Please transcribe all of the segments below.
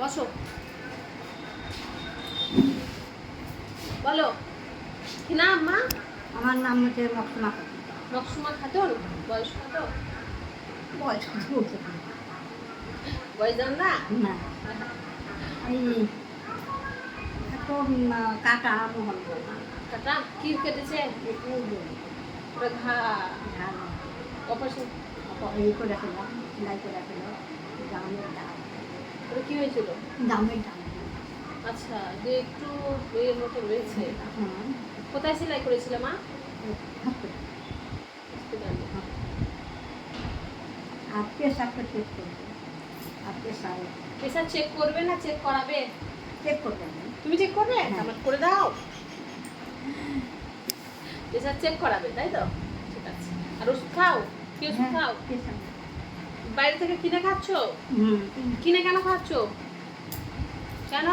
বসো। বলো। কি নাম মা? আমার নাম হচ্ছে মকসুমা খাতুন। নকশুমা খাতুন? বয়স কত? বয়স কত বলতে বয়স না না। এই উম, কাটা মোহন কাটা? কি কেটেছে? ওটা ঘা অপারেশন এই করেছিলাম সেলাই করেছিল দামের দাম ওটা কি হয়েছিল? দামের দাম। আচ্ছা যে একটু এর মতো রয়েছে। কোথায় সেলাই করেছিলে মা? আর চেক করবে। আর চেক করবে না চেক করাবে? চেক করতে হবে তুমি চেক করবে? হ্যাঁ। আমার করে দাও। প্রেশার চেক করাবে তাই তো? ঠিক আছে। আর ওষুধ খাও? কি ওষুধ খাও? পেশাব বাইরে থেকে কিনে খাচ্ছ? কিনে কেন খাচ্ছ? কেন?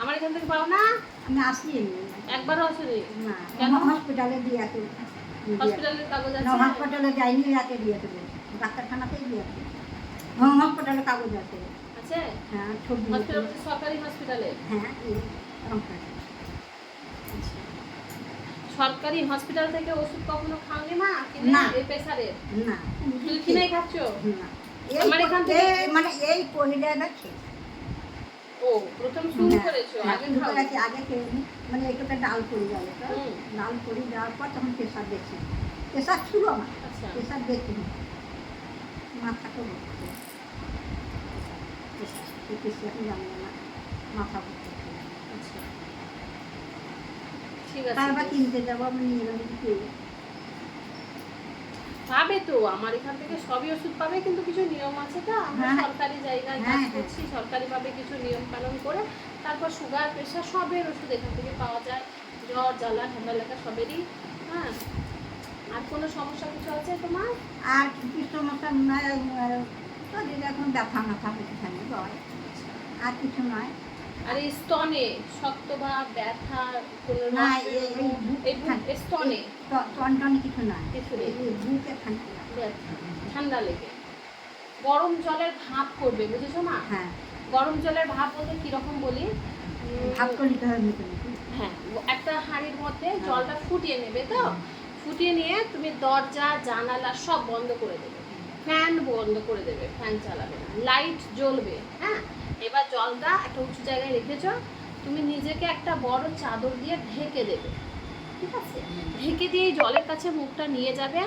আমার এখান থেকে পাও না? আমি আসি একবারও আসেনি? কেন? হসপিটালে দিয়ে আসি। হসপিটালের কাগজ আছে? হসপিটালে যাইনি রাতে দিয়ে দেবে ডাক্তারখানাতেই দিয়ে দেবে হ্যাঁ হসপিটালে কাগজ আছে। আছে? হ্যাঁ সরকারি হসপিটালে হ্যাঁ। সরকারি হসপিটাল থেকে ওষুধ কখনো খাওনি মা? কিনে? না। এই প্রেসারের না। শুধু কিনেই খাচ্ছ? না। আমার এখান থেকে- মানে এই পহিলা দেখছে ও প্রথম শুরু করেছ আগে খাও আগে খেয়ে মানে এইটা ডাল পড়ে যাবে তো ডাল পড়ে যাওয়ার পর তখন প্রেশার দেখছি প্রেশার ছিল আমার। আচ্ছা। প্রেশার দেখি মাথা তো প্রেশার জানি না মাথা আচ্ছা। ঠিক তারপর আছে কিনতে যাব আমি নিয়ে পেয়ে পাবে তো আমার এখান থেকে সবই ওষুধ পাবে কিন্তু কিছু নিয়ম আছে তো আমরা হ্যাঁ। সরকারি জায়গায় কাজ হ্যাঁ। করছি সরকারিভাবে কিছু নিয়ম পালন করে তারপর সুগার প্রেশার সবের ওষুধ এখান থেকে পাওয়া যায়। জ্বর জ্বালা ঠান্ডা লাগা সবেরই হ্যাঁ। আর কোনো সমস্যা কিছু আছে তোমার? আর কি সমস্যা নয় শরীরে এখন ব্যথা মাথা বেশিখানি থাকে আর কিছু নয়। আর এই স্তনে শক্ত ব্যথা কোনো না এই স্তনে? কিছু নয় কিছু নেই। বুকে খান্তি ঠান্ডা লেগে। গরম জলের ভাপ করবে বুঝেছ মা? হ্যাঁ। গরম জলের ভাপ বলতে কীরকম বলি? করে নিতে হবে হ্যাঁ একটা হাঁড়ির মধ্যে জলটা ফুটিয়ে নেবে তো? ফুটিয়ে নিয়ে তুমি দরজা জানালা সব বন্ধ করে দেবে। ফ্যান বন্ধ করে দেবে ফ্যান চালাবে না। লাইট জ্বলবে হ্যাঁ? এবার জলটা একটা উঁচু জায়গায় রেখেছ তুমি নিজেকে একটা বড় চাদর দিয়ে ঢেকে দেবে। ঠিক আছে? ঢেকে দিয়ে জলের কাছে মুখটা নিয়ে যাবে।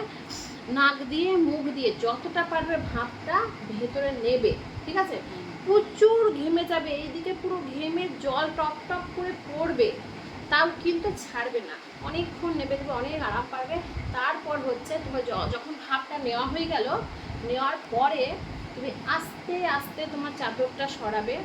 নাক দিয়ে মুখ দিয়ে যতটা পারবে ভাপটা ভেতরে নেবে। ঠিক আছে? প্রচুর ঘেমে যাবে। এইদিকে পুরো ঘেমে জল টপ টপ করে পড়বে। তাও কিন্তু ছাড়বে না। অনেকক্ষণ নেবে দেবে অনেক আরাম পাবে। তারপর হচ্ছে তোমার যখন ভাপটা নেওয়া হয়ে গেল, নেওয়ার পরে তুমি আস্তে আস্তে তোমার চাদরটা সরাবে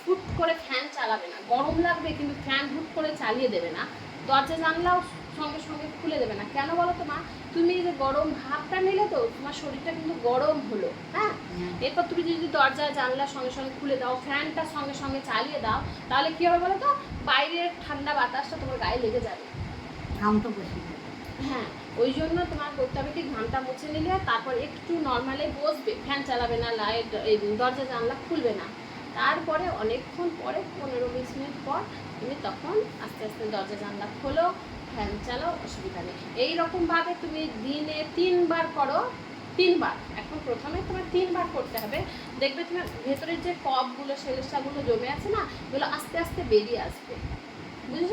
ফুট করে ফ্যান চালাবে না। গরম লাগবে কিন্তু ফ্যান হুট করে চালিয়ে দেবে না। দরজা জানলাও সঙ্গে সঙ্গে খুলে দেবে না। কেন বলো তো মা? তুমি এই যে গরম ভাবটা নিলে তো তোমার শরীরটা কিন্তু গরম হলো হ্যাঁ? এরপর তুমি যদি দরজা জানলা সঙ্গে সঙ্গে খুলে দাও ফ্যানটা সঙ্গে সঙ্গে চালিয়ে দাও তাহলে কি হবে বলো তো? বাইরের ঠান্ডা বাতাসটা তোমার গায়ে লেগে যাবে। ঘাম তো বেশি হ্যাঁ। ওই জন্য তোমার করতে হবে কি, ঘামটা মুছে নিলে তারপর একটু নর্মালে বসবে, ফ্যান চালাবে না, লাইট দরজা জানলা খুলবে না। তারপরে অনেকক্ষণ পরে, পনেরো বিশ মিনিট পর তুমি তখন আস্তে আস্তে দরজা জানলা খোলো, ফ্যান চালাও, অসুবিধা নেই। এইরকমভাবে তুমি দিনে তিনবার করো, তিনবার। এখন প্রথমে তোমার তিনবার করতে হবে। দেখবে তোমার ভেতরের যে কপগুলো সেলেসাগুলো জমে আছে না, এগুলো আস্তে আস্তে বেরিয়ে আসবে। বুঝেছ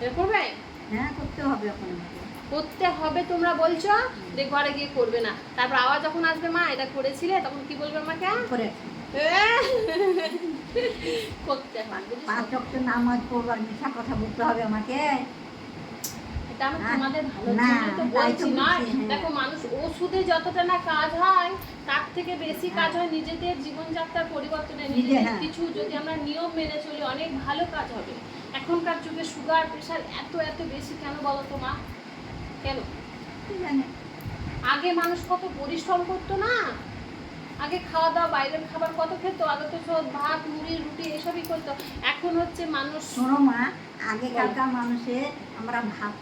এটা করবে হ্যাঁ করতে হবে এখন। করতে হবে তোমরা বলছো? যে ঘরে গিয়ে করবে না। তারপর আবার যখন আসবে মা এটা করেছিলে তখন কি বলবে আমাকে? করে। করতে হয় বুঝেছ? পাঁচ নামাজ পড়বার মিশা কথা বলতে হবে আমাকে। এটা আমি তোমাদের ভালো তো বলছি নয়। দেখো মানুষ ওষুধে যতটা না কাজ হয় তার থেকে বেশি হ্যাঁ। কাজ হয় নিজেদের জীবনযাত্রার পরিবর্তনে নিজে, নিজেদের। কিছু যদি আমরা নিয়ম মেনে চলি অনেক ভালো কাজ হবে। এখনকার যুগে সুগার প্রেশার এত এত বেশি কেন বলো তো মা? কেন? জানি। আগে মানুষ কত পরিশ্রম করতো না? আগে খাওয়া দাওয়া বাইরের খাবার কত খেত? আগে তো সব ভাত মুড়ি রুটি এসবই করতো। এখন হচ্ছে মানুষ শোনো মা আগেকারকার মানুষের আমরা ভাত।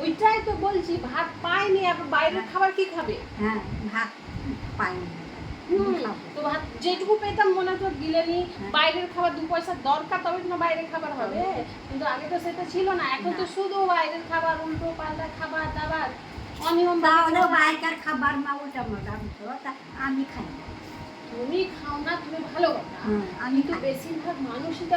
ওইটাই তো বলছি ভাত পাইনি আবার বাইরের খাবার কি খাবে? হ্যাঁ ভাত পাইনি। তো ভাত যেটুকু পেতাম মনে হতো গিলে নি বাইরের খাবার দু পয়সার দরকার তবে না বাইরের খাবার হবে। কিন্তু আগে তো সেটা ছিল না এখন তো শুধু বাইরের খাবার উল্টো পাল্টা খাবার দাবার অনিয়ম তাহলেও বাইকার খাবার মজা হতো তা আমি খাই না। তুমি খাও না তুমি ভালো কথা। আমি খাই। বেশিরভাগ মানুষই তো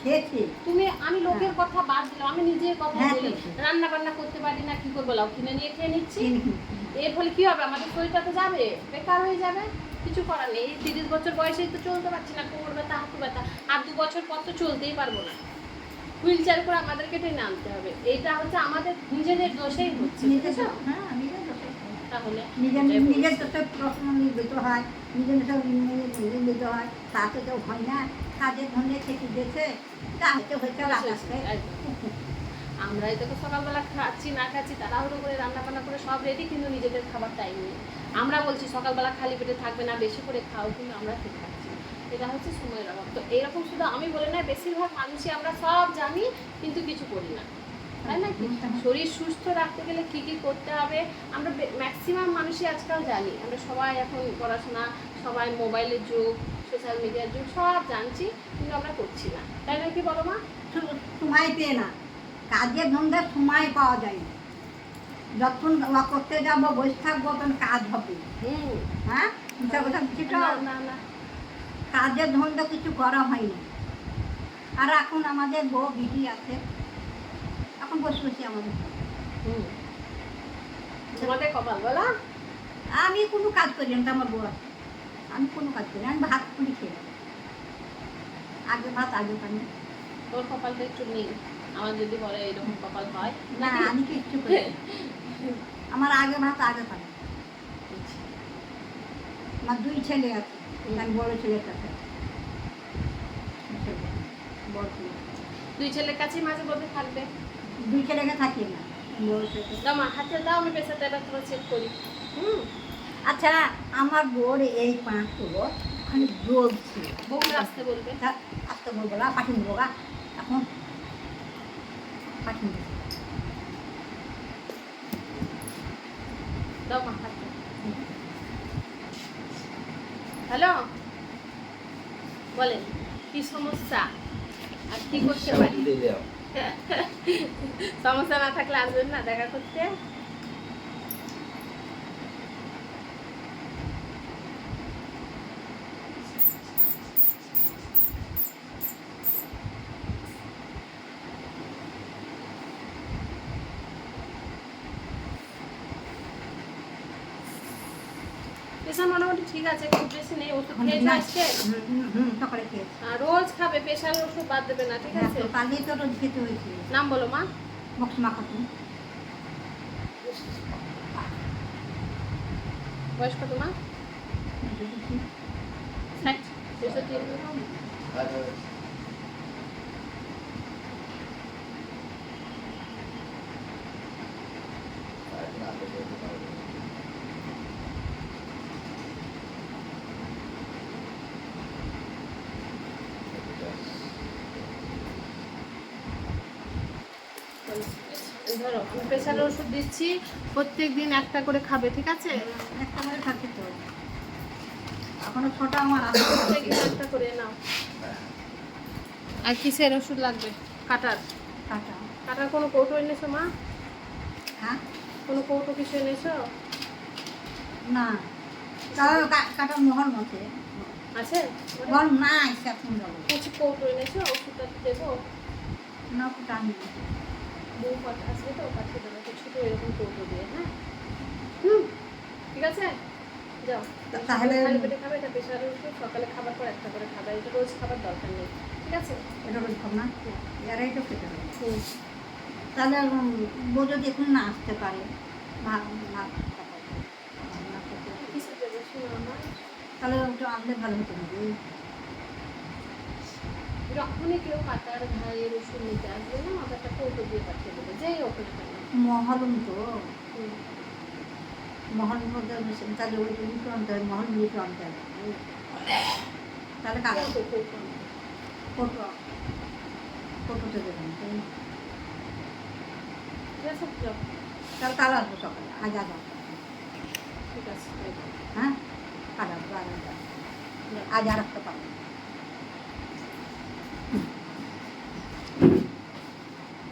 খেয়েছি তুমি আমি লোকের কথা বাদ দিলাম আমি নিজের কথা হ্যাঁ, বলি। রান্না বান্না করতে পারি না কি করব লাও কিনে নিয়ে খেয়ে নিচ্ছি। এর ফলে কি হবে আমাদের শরীরটা তো যাবে বেকার হয়ে যাবে কিছু করার নেই। তিরিশ বছর বয়সেই তো চলতে পারছি না কোমর ব্যথা হাঁটু ব্যথা। আর দু বছর পর তো চলতেই পারব না। হুইল চেয়ার করে আমাদেরকে টেনে আনতে হবে। এইটা হচ্ছে আমাদের নিজেদের দোষেই হচ্ছে বুঝেছ? হ্যাঁ। তাহলে নিজের দোষে প্রশ্ন নির্মিত হয় নিজের দোষে নির্মিত হয় তো হয় না। রাত আমরাই তো সকালবেলা খাচ্ছি না খাচ্ছি তাড়াহুড়ো করে রান্না বান্না করে সব রেডি কিন্তু নিজেদের খাবার টাইম নেই। আমরা বলছি সকালবেলা খালি পেটে থাকবে না বেশি করে খাও কিন্তু আমরা ঠিক খাচ্ছি। এটা হচ্ছে সময়ের অভাব। তো এরকম শুধু আমি বলে না বেশিরভাগ মানুষই আমরা সব জানি কিন্তু কিছু করি না। তাই না কি শরীর সুস্থ রাখতে গেলে কি কি করতে হবে? আমরা ম্যাক্সিমাম মানুষই আজকাল জানি। আমরা সবাই এখন পড়াশোনা সবাই মোবাইলের যুগ সোশ্যাল মিডিয়ার যুগ সব জানছি কিন্তু আমরা করছি না। তাই না কি বলো মা? সময় পেয়ে না। কাজের ধন্দার সময় পাওয়া যায় না। যখন করতে যাব বসে থাকব তখন কাজ হবে। হ্যাঁ? কথা কিছুটা কাজের ধন্দা কিছু করা হয়নি আর এখন আমাদের বউ বিধি আছে। এখন বসে বসে আমাদের। তোমাদের কপাল বলা। আমি কোনো কাজ করি না আমার বউ আছে আমি কোনো কাজ করি আমি ভাত পুরি খেয়ে আগে ভাত আগে পানি। তোর কপালটা একটু নেই। আমার যদি বলে এরকম কপাল হয় না? আমি কিচ্ছু করি আমার আগে ভাত আগে পানি। আমার দুই ছেলে আছে আমি বড় ছেলের কাছে। দুই ছেলের কাছেই মাঝে মধ্যে থাকবে। দুই ছেলেকে থাকি না। আচ্ছা আমার বোর এই পাঁচগুলো ওখানে জ্বলছে বউরা আসতে বলবে। আসতে বলব না পাঠিয়ে দেবো গা। এখন পাঠিয়ে দেবো। দাও মা হাতে। হ্যালো? বলেন কি সমস্যা? আর কি করতে পারি? সমস্যা না থাকলে আসবেন না দেখা করতে। প্রেশার মোটামুটি ঠিক আছে খুব বেশি নেই ওষুধ খেয়েছে আজকে হুম, সকালে খেয়েছে আর রোজ খাবে প্রেশার ওষুধ বাদ দেবে না ঠিক হ্যাঁ, আছে? তো তো রোজ খেতে হয়েছে নাম বলো মা। মকসমা খাতুন। বয়স কত মা? ষাট। তেষট্টি ধরো প্রেশারের ওষুধ দিচ্ছি প্রত্যেক দিন একটা করে খাবে ঠিক আছে? একটা করে থাকি তো। এখনও ছোটা আমার আছে প্রত্যেক দিন একটা করে নাও। আর কিসের ওষুধ লাগবে? কাটার? কাটা কাটার কোনো কৌটো এনেছো মা? হ্যাঁ? কোনো কৌটো কিছু এনেছো? না। কাটার মহল মতে আছে? বল নাই এখন যাব। কিছু কৌটো এনেছো? ওষুধটা দেবো? না ওটা বউ পাঠা আসবে তো পাঠিয়ে দেবো একটা ছোটো এরকম কৌটো দিয়ে হ্যাঁ? হুম। ঠিক আছে? যাও। তাহলে- খালি পেটে খাবে এটা প্রেশারের ওষুধ সকালে খাবার পর একটা করে খাবে এটা রোজ খাবার দরকার নেই ঠিক আছে? এটা রোজ খাব না? এরাই খেতে হবে তাহলে বউ যদি এখন না আসতে পারে না শোনো আমার তাহলে একটু আনলে ভালো হতো নাকি যখনই কেউ পাতার ঘায়ের ওষুধ নিতে আসবে না আমাকে একটা কৌটো দিয়ে পাঠিয়ে দেবে যেই ওখানে কেন। মহলম তো। মিশে- তাহলে ওই জন্য তো আনতে হবে মহল মিলে তো আনতে হবে তাহলে কাজ কৌটো দেবেন তাহলে তাহলে আসব সকালে। আজ আজ আসব। ঠিক আছে। হ্যাঁ? খারাপ লাগা আজ আর একটা পাবো